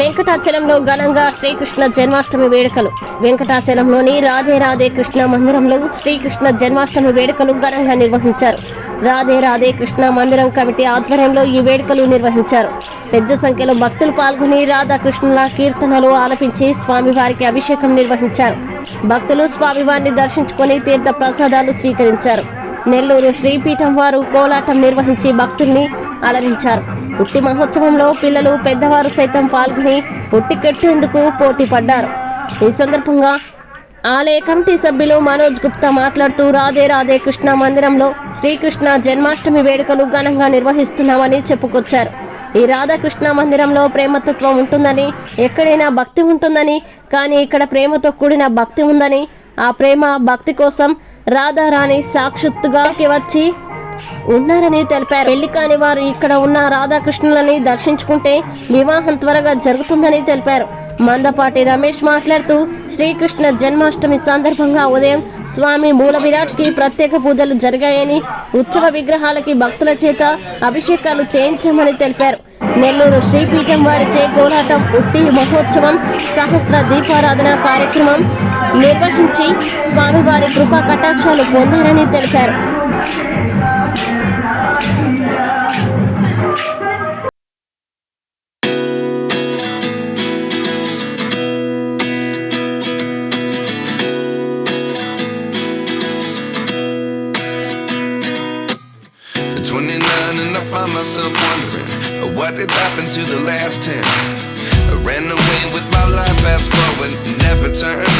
వెంకటాచలంలో ఘనంగా శ్రీకృష్ణ జన్మాష్టమి వేడుకలు. వెంకటాచలంలోని రాధే రాధే కృష్ణ మందిరంలో శ్రీకృష్ణ జన్మాష్టమి వేడుకలు ఘనంగా నిర్వహించారు. రాధే రాధే కృష్ణ మందిరం కమిటీ ఆధ్వర్యంలో ఈ వేడుకలు నిర్వహించారు. పెద్ద సంఖ్యలో భక్తులు పాల్గొని రాధాకృష్ణుల కీర్తనలు ఆలపించి స్వామివారికి అభిషేకం నిర్వహించారు. భక్తులు స్వామివారిని దర్శించుకొని తీర్థ ప్రసాదాలు స్వీకరించారు. నెల్లూరు శ్రీపీఠం వారు కోలాటం నిర్వహించి భక్తుల్ని అలరించారు. ఉట్టి మహోత్సవంలో పిల్లలు పెద్దవారు సైతం పాల్గొని ఉట్టి కట్టేందుకు పోటీ పడ్డారు. ఈ సందర్భంగా ఆలయ కమిటీ సభ్యులు మనోజ్ గుప్తా మాట్లాడుతూ రాధే రాధే కృష్ణ మందిరంలో శ్రీకృష్ణ జన్మాష్టమి వేడుకలు ఘనంగా నిర్వహిస్తున్నామని చెప్పుకొచ్చారు. ఈ రాధాకృష్ణ మందిరంలో ప్రేమతత్వం ఉంటుందని ఎక్కడైనా భక్తి ఉంటుందని కానీ ఇక్కడ ప్రేమతో కూడిన భక్తి ఉందని ఆ ప్రేమ భక్తి కోసం రాధారాణి సాక్షాత్తుగా వచ్చి ఉన్నారని తెలిపారు. పెళ్ళి కాని వారు ఇక్కడ ఉన్న రాధాకృష్ణులని దర్శించుకుంటే వివాహం త్వరగా జరుగుతుందని తెలిపారు. మందపాటి రమేష్ మాట్లాడుతూ శ్రీకృష్ణ జన్మాష్టమి సందర్భంగా ఉదయం స్వామి మూల విరాట్కి ప్రత్యేక పూజలు జరిగాయని ఉత్సవ విగ్రహాలకి భక్తుల చేత అభిషేకాలు చేయించామని తెలిపారు. నెల్లూరు శ్రీపీఠం వారిచే కోలాటం ఉట్టి మహోత్సవం సహస్ర దీపారాధన కార్యక్రమం నిర్వహించి స్వామివారి కృపా కటాక్షాలు పొందారని తెలిపారు. At 29 and I find myself wondering uh, what did happen to the last 10. I ran away with my life, fast forward, never turn back again.